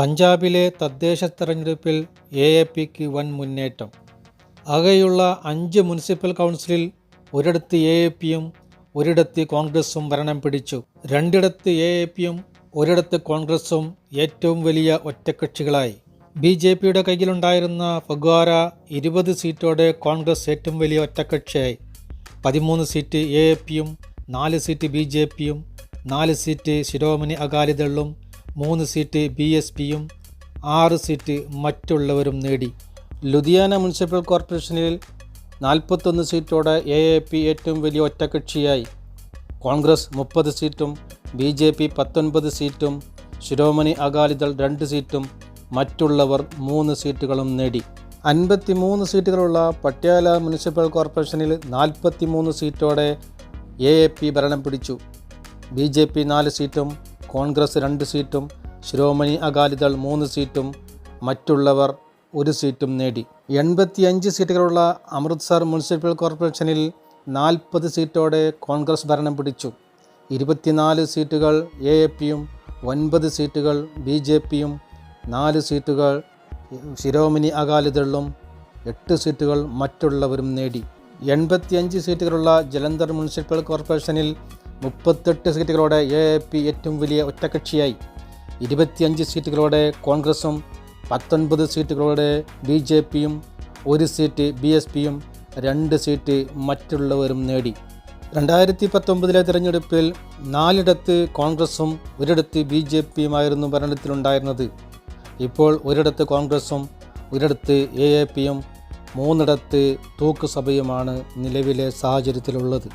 പഞ്ചാബിലെ തദ്ദേശ തെരഞ്ഞെടുപ്പിൽ എ എ പിക്ക് വൻ മുന്നേറ്റം. ആകെയുള്ള അഞ്ച് മുനിസിപ്പൽ കൗൺസിലിൽ ഒരിടത്ത് എ എ പിയും ഒരിടത്ത് കോൺഗ്രസും ഭരണം പിടിച്ചു. രണ്ടിടത്ത് എ എ പിയും ഒരിടത്ത് കോൺഗ്രസും ഏറ്റവും വലിയ ഒറ്റക്കക്ഷികളായി. ബി ജെ പിയുടെ കയ്യിലുണ്ടായിരുന്ന ഫഗ്വാര ഇരുപത് സീറ്റോടെ കോൺഗ്രസ് ഏറ്റവും വലിയ ഒറ്റക്കക്ഷിയായി. പതിമൂന്ന് സീറ്റ് എ എ പിയും നാല് സീറ്റ് ബി ജെ പിയും നാല് സീറ്റ് ശിരോമണി അകാലിദളും മൂന്ന് സീറ്റ് ബി എസ് പിയും ആറ് സീറ്റ് മറ്റുള്ളവരും നേടി. ലുധിയാന മുനിസിപ്പൽ കോർപ്പറേഷനിൽ നാൽപ്പത്തൊന്ന് സീറ്റോടെ എ പി ഏറ്റവും വലിയ ഒറ്റകക്ഷിയായി. കോൺഗ്രസ് മുപ്പത് സീറ്റും ബി ജെ പി പത്തൊൻപത് സീറ്റും ശിരോമണി അകാലിദൾ രണ്ട് സീറ്റും മറ്റുള്ളവർ മൂന്ന് സീറ്റുകളും നേടി. അൻപത്തി മൂന്ന് സീറ്റുകളുള്ള പട്യാല മുനിസിപ്പൽ കോർപ്പറേഷനിൽ നാൽപ്പത്തി മൂന്ന് സീറ്റോടെ എ എ പി ഭരണം പിടിച്ചു. ബി ജെ പി നാല് സീറ്റും കോൺഗ്രസ് രണ്ട് സീറ്റും ശിരോമണി അകാലിദൾ മൂന്ന് സീറ്റും മറ്റുള്ളവർ ഒരു സീറ്റും നേടി. എൺപത്തിയഞ്ച് സീറ്റുകളുള്ള അമൃത്സർ മുനിസിപ്പൽ കോർപ്പറേഷനിൽ നാൽപ്പത് സീറ്റോടെ കോൺഗ്രസ് ഭരണം പിടിച്ചു. ഇരുപത്തിനാല് സീറ്റുകൾ എ എ പിയും ഒൻപത് സീറ്റുകൾ ബി ജെ പിയും നാല് സീറ്റുകൾ ശിരോമണി അകാലിദളും എട്ട് സീറ്റുകൾ മറ്റുള്ളവരും നേടി. എൺപത്തിയഞ്ച് സീറ്റുകളുള്ള ജലന്ധർ മുനിസിപ്പൽ കോർപ്പറേഷനിൽ മുപ്പത്തെട്ട് സീറ്റുകളോടെ എ പി ഏറ്റവും വലിയ ഒറ്റകക്ഷിയായി. ഇരുപത്തിയഞ്ച് സീറ്റുകളോടെ കോൺഗ്രസും പത്തൊൻപത് സീറ്റുകളോടെ ബി ജെ പിയും ഒരു സീറ്റ് ബി എസ് പിയും രണ്ട് സീറ്റ് മറ്റുള്ളവരും നേടി. രണ്ടായിരത്തി പത്തൊമ്പതിലെ തിരഞ്ഞെടുപ്പിൽ നാലിടത്ത് കോൺഗ്രസും ഒരിടത്ത് ബി ജെ പിയുമായിരുന്നു ഭരണത്തിലുണ്ടായിരുന്നത്. ഇപ്പോൾ ഒരിടത്ത് കോൺഗ്രസും ഒരിടത്ത് എ എ പിയും മൂന്നിടത്ത് തൂക്കുസഭയുമാണ് നിലവിലെ സാഹചര്യത്തിലുള്ളത്.